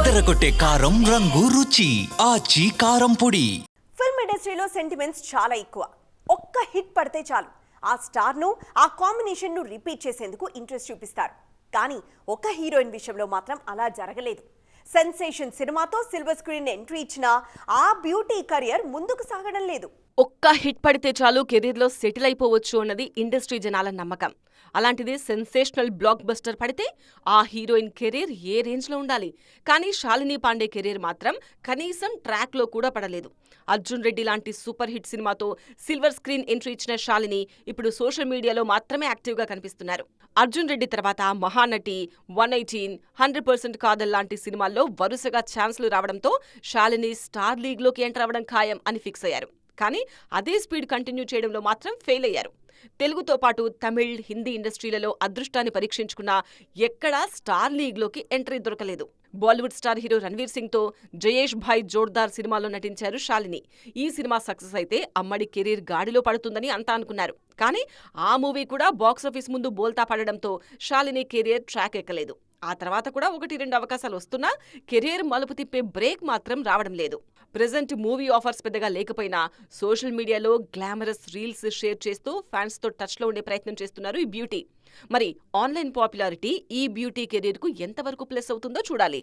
అదరగొట్టే కారం రంగు రుచి ఆచి కారం పొడి. ఫిల్మ్ ఇండస్ట్రీలో సెంటిమెంట్స్ చాలా ఎక్కువ. ఒక్క హిట్ పడితే చాలు. ఆ స్టార్ను ఆ కాంబినేషన్ను రిపీట్ చేసేందుకు ఇంట్రెస్ట్ చూపిస్తారు. కానీ ఒక హీరోయిన్ విషయంలో మాత్రం అలా జరగలేదు. సెన్సేషన్ సినిమాతో సిల్వర్ స్క్రీన్ ఎంట్రీ ఇచ్చిన ఆ బ్యూటీ కెరియర్ ముందుకు సాగడం లేదు. ఒక్క హిట్ పడితే చాలు కెరీర్లో సెటిల్ అయిపోవచ్చు అన్నది ఇండస్ట్రీ జనాల నమ్మకం. అలాంటిది సెన్సేషనల్ బ్లాక్ బస్టర్ పడితే ఆ హీరోయిన్ కెరీర్ ఏ రేంజ్లో ఉండాలి? కానీ శాలిని పాండే కెరీర్ మాత్రం కనీసం ట్రాక్లో కూడా పడలేదు. అర్జున్ రెడ్డి లాంటి సూపర్ హిట్ సినిమాతో సిల్వర్ స్క్రీన్ ఎంట్రీ ఇచ్చిన శాలిని ఇప్పుడు సోషల్ మీడియాలో మాత్రమే యాక్టివ్గా కనిపిస్తున్నారు. అర్జున్ రెడ్డి తర్వాత Mahanati one eighteen hundred percent Kadhal లాంటి సినిమాల్లో వరుసగా ఛాన్స్లు రావడంతో శాలిని స్టార్ లీగ్లోకి ఎంటర్ అవ్వడం ఖాయం అని ఫిక్స్ అయ్యారు. కానీ అదే స్పీడ్ కంటిన్యూ చేయడంలో మాత్రం ఫెయిల్ అయ్యారు. తెలుగుతో పాటు తమిళ్ హిందీ ఇండస్ట్రీలలో అదృష్టాన్ని పరీక్షించుకున్న ఎక్కడా స్టార్ లీగ్లోకి ఎంట్రీ దొరకలేదు. బాలీవుడ్ స్టార్ హీరో రణ్వీర్ సింగ్తో జయేష్ భాయ్ జోర్దార్ సినిమాలో నటించారు శాలిని. ఈ సినిమా సక్సెస్ అయితే అమ్మడి కెరీర్ గాడిలో పడుతుందని అంతా అనుకున్నారు. కానీ ఆ మూవీ కూడా బాక్సాఫీస్ ముందు బోల్తా పడడంతో శాలిని కెరీర్ ట్రాక్ ఎక్కలేదు. ఆ తర్వాత కూడా ఒకటి రెండు అవకాశాలు వస్తున్నా కెరీర్ మలుపు తిప్పే బ్రేక్ మాత్రం రావడం లేదు. ప్రజెంట్ మూవీ ఆఫర్స్ పెద్దగా లేకపోయినా సోషల్ మీడియాలో గ్లామరస్ రీల్స్ షేర్ చేస్తూ ఫ్యాన్స్తో టచ్లో ఉండే ప్రయత్నం చేస్తున్నారు ఈ బ్యూటీ. మరి ఆన్లైన్ పాపులారిటీ ఈ బ్యూటీ కెరీర్కు ఎంతవరకు ప్లస్ అవుతుందో చూడాలి.